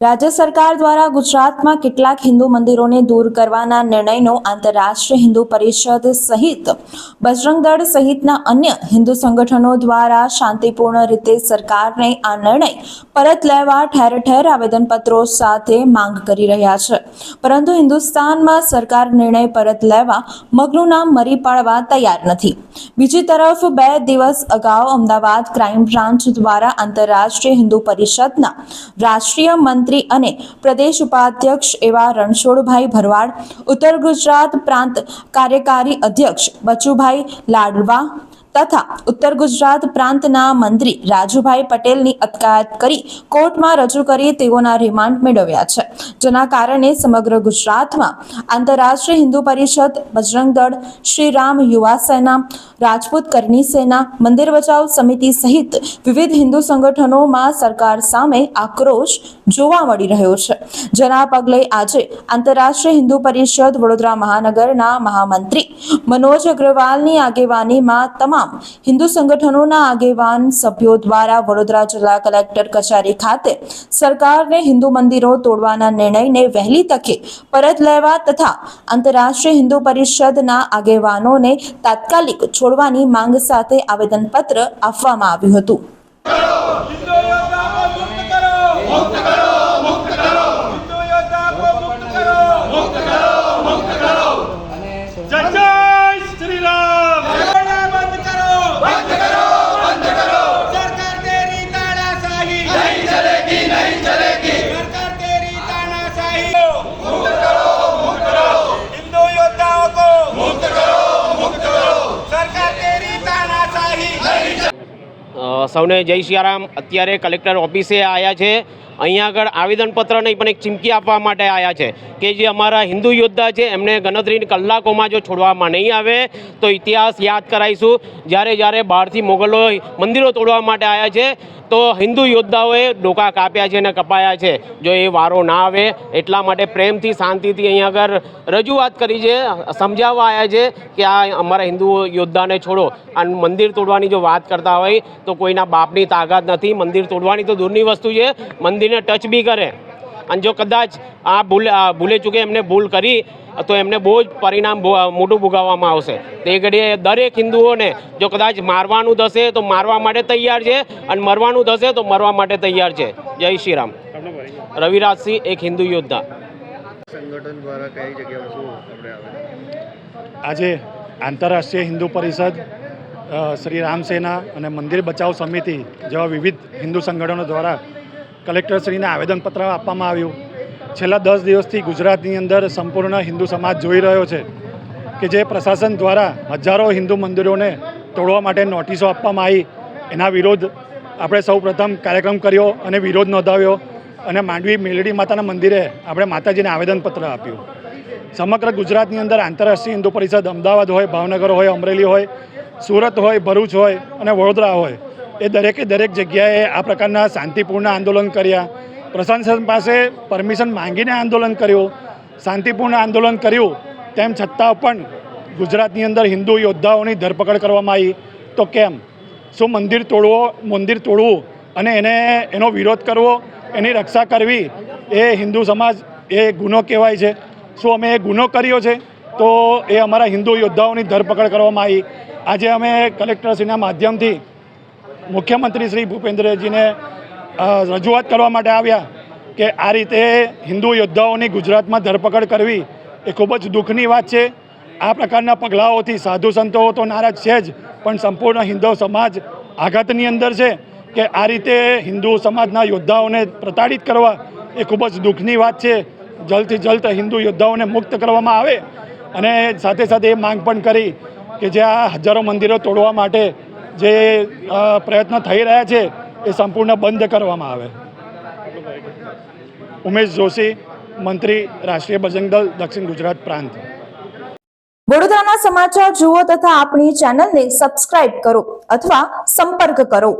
રાજ્ય સરકાર દ્વારા ગુજરાતમાં કેટલાક હિન્દુ મંદિરોને દૂર કરવાના નિર્ણયનો આંતરરાષ્ટ્રીય હિન્દુ પરિષદ સહિત બજરંગ સહિતના અન્ય હિન્દુ સંગઠનો દ્વારા શાંતિપૂર્ણ રીતે સરકારને આ નિર્ણય પરત લેવા ઠેર ઠેર આવેદનપત્રો સાથે માંગ કરી રહ્યા છે. પરંતુ હિન્દુસ્તાનમાં સરકાર નિર્ણય પરત લેવા મગનું નામ મરી પાડવા તૈયાર નથી. બીજી તરફ બે દિવસ અગાઉ અમદાવાદ ક્રાઇમ બ્રાન્ચ દ્વારા આંતરરાષ્ટ્રીય હિન્દુ પરિષદના રાષ્ટ્રીય મંત્રી અને પ્રદેશ ઉપાધ્યક્ષ એવા રણછોડભાઈ ભરવાડ ઉત્તર ગુજરાત પ્રાંત કાર્યકારી અધ્યક્ષ બચુભાઈ લાડવા તથા ઉત્તર ગુજરાત પ્રાંતના મંત્રી રાજુભાઈ પટેલની અટકાયત કરી કોર્ટમાં રજૂ કરી તેઓના રિમાન્ડ મેળવ્યા છે. જેના કારણે સમગ્ર ગુજરાતમાં આંતરરાષ્ટ્રીય હિન્દુ પરિષદ, બજરંગ દળ શ્રી રામ યુવા સેના, રાજપૂત કરની સેના, મંદિર બચાવ સમિતિ સહિત વિવિધ હિન્દુ સંગઠનોમાં સરકાર સામે આક્રોશ જોવા મળી રહ્યો છે. જેના પગલે આજે આંતરરાષ્ટ્રીય હિન્દુ પરિષદ વડોદરા મહાનગરના મહામંત્રી મનોજ અગ્રવાલની આગેવાનીમાં તમામ હિન્દુ સંગઠનોના આગેવાન સભ્યો દ્વારા વડોદરા જિલ્લા કલેક્ટર કચેરી ખાતે સરકારને હિન્દુ મંદિરો તોડવાના નિર્ણયને વહેલી તકે પરત લેવા તથા આંતરરાષ્ટ્રીય હિન્દુ પરિષદના આગેવાનોને તાત્કાલિક છોડવાની માંગ સાથે આવેદનપત્ર આપવામાં આવ્યું હતું. સૌને જય સિયારામ. અત્યારે કલેક્ટર ઓફિસે આવ્યા છે. અહીંયા આગળ આવેદનપત્ર નહીં, પણ એક ચીમકી આપવા માટે આવ્યા છે કે જે અમારા હિન્દુ યોદ્ધા છે, એમને ગણતરીની કલાકોમાં જો છોડવામાં નહીં આવે, તો ઇતિહાસ યાદ કરાવીશું. જ્યારે જ્યારે બહારથી મોગલો મંદિરો તોડવા માટે આવ્યા છે, તો હિન્દુ યોદ્ધાઓએ ડોકા કાપ્યા છે અને કપાયા છે. જો એ વારો ના આવે, એટલા માટે પ્રેમથી, શાંતિથી અહીંયા આગળ રજૂઆત કરી છે, સમજાવવા આવ્યા છે કે આ અમારા હિન્દુ યોદ્ધાને છોડો. અને મંદિર તોડવાની જો વાત કરતા હોય, તો કોઈના બાપની તાકાત નથી મંદિર તોડવાની તો દૂરની વસ્તુ છે. મંદિરને ટચ બી કરે. અને જો કદાચ આ ભૂલ આ ભૂલે ચૂકે એમને ભૂલ કરી તો એમને બહુ જ પરિણામ મોટું ભોગાવવામાં આવશે. તે ઘડીએ દરેક હિન્દુઓને જો કદાચ મારવાનું થશે તો મારવા માટે તૈયાર છે. અને મરવાનું થશે તો મરવા માટે તૈયાર છે. જય શ્રી રામ. રવિરાજસિંહ એક હિન્દુ યોદ્ધા. સંગઠન દ્વારા કઈ જગ્યાએ શું આપણે આવે? આજે આંતરરાષ્ટ્રીય હિન્દુ પરિષદ શ્રી રામ સેના અને મંદિર બચાવ સમિતિ જેવા વિવિધ હિન્દુ સંગઠનો દ્વારા કલેક્ટરશ્રીને આવેદનપત્ર આપવામાં આવ્યું. છેલ્લા દસ દિવસથી ગુજરાતની અંદર સંપૂર્ણ હિન્દુ સમાજ જોઈ રહ્યો છે કે જે પ્રશાસન દ્વારા હજારો હિન્દુ મંદિરોને તોડવા માટે નોટિસો આપવામાં આવી. એના વિરોધ આપણે સૌ પ્રથમ કાર્યક્રમ કર્યો અને વિરોધ નોંધાવ્યો અને માંડવી મેલડી માતાના મંદિરે આપણે માતાજીને આવેદનપત્ર આપ્યું. સમગ્ર ગુજરાતની અંદર આંતરરાષ્ટ્રીય હિન્દુ પરિષદ અમદાવાદ હોય, ભાવનગર હોય, અમરેલી હોય સુરત હોય, ભરૂચ હોય અને વડોદરા હોય, એ દરેકે દરેક જગ્યાએ આ પ્રકારના શાંતિપૂર્ણ આંદોલન કર્યા. પ્રશાસન પાસે પરમિશન માંગીને આંદોલન કર્યું. શાંતિપૂર્ણ આંદોલન કર્યું, તેમ છતાં પણ ગુજરાતની અંદર હિન્દુ યોદ્ધાઓની ધરપકડ કરવામાં આવી. તો કેમ? શું મંદિર તોડવો, મંદિર તોડવું અને એને, એનો વિરોધ કરવો, એની રક્ષા કરવી, એ હિન્દુ સમાજ, એ ગુનો કહેવાય છે. શું અમે એ ગુનો કર્યો છે? તો એ અમારા હિન્દુ યોદ્ધાઓની ધરપકડ કરવામાં આવી. આજે અમે કલેક્ટરશ્રીના માધ્યમથી મુખ્યમંત્રી શ્રી ભૂપેન્દ્રજીને રજૂઆત કરવા માટે આવ્યા કે આ રીતે હિન્દુ યોદ્ધાઓની ગુજરાતમાં ધરપકડ કરવી એ ખૂબ જ દુઃખની વાત છે. આ પ્રકારના પગલાઓથી સાધુ સંતો તો નારાજ છે જ, પણ સંપૂર્ણ હિન્દુ સમાજ આઘાતની અંદર છે કે આ રીતે હિન્દુ સમાજના યોદ્ધાઓને પ્રતાડિત કરવા એ ખૂબ જ દુઃખની વાત છે. જલ્દથી જલ્દ હિન્દુ યોદ્ધાઓને મુક્ત કરવામાં આવે અને સાથે સાથે એ માંગ પણ કરી કે જે આ હજારો મંદિરો તોડવા માટે જે પ્રયત્ન થઈ રહ્યા છે, એ સંપૂર્ણ બંધ કરવામાં આવે. ઉમેશ જોશી, મંત્રી, રાષ્ટ્રીય બજરંગ દળ, દક્ષિણ ગુજરાત પ્રાંત. વડોદરાના સમાચાર જુઓ તથા આપણી ચેનલને સબસ્ક્રાઇબ કરો અથવા સંપર્ક કરો.